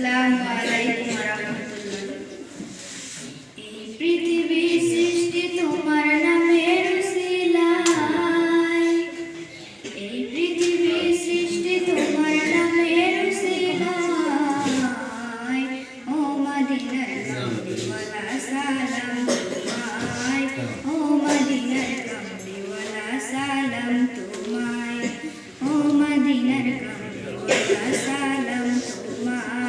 lámpara.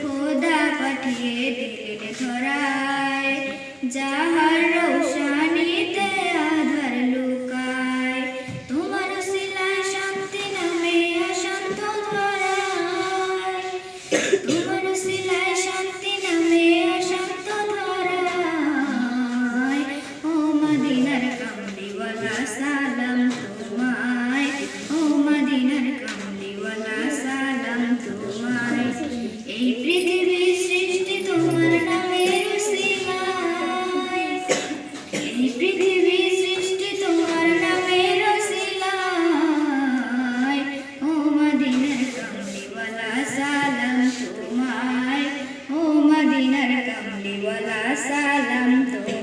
খোদা পাঠিয়ে দিলেন ধরায়। যাহার salam tuh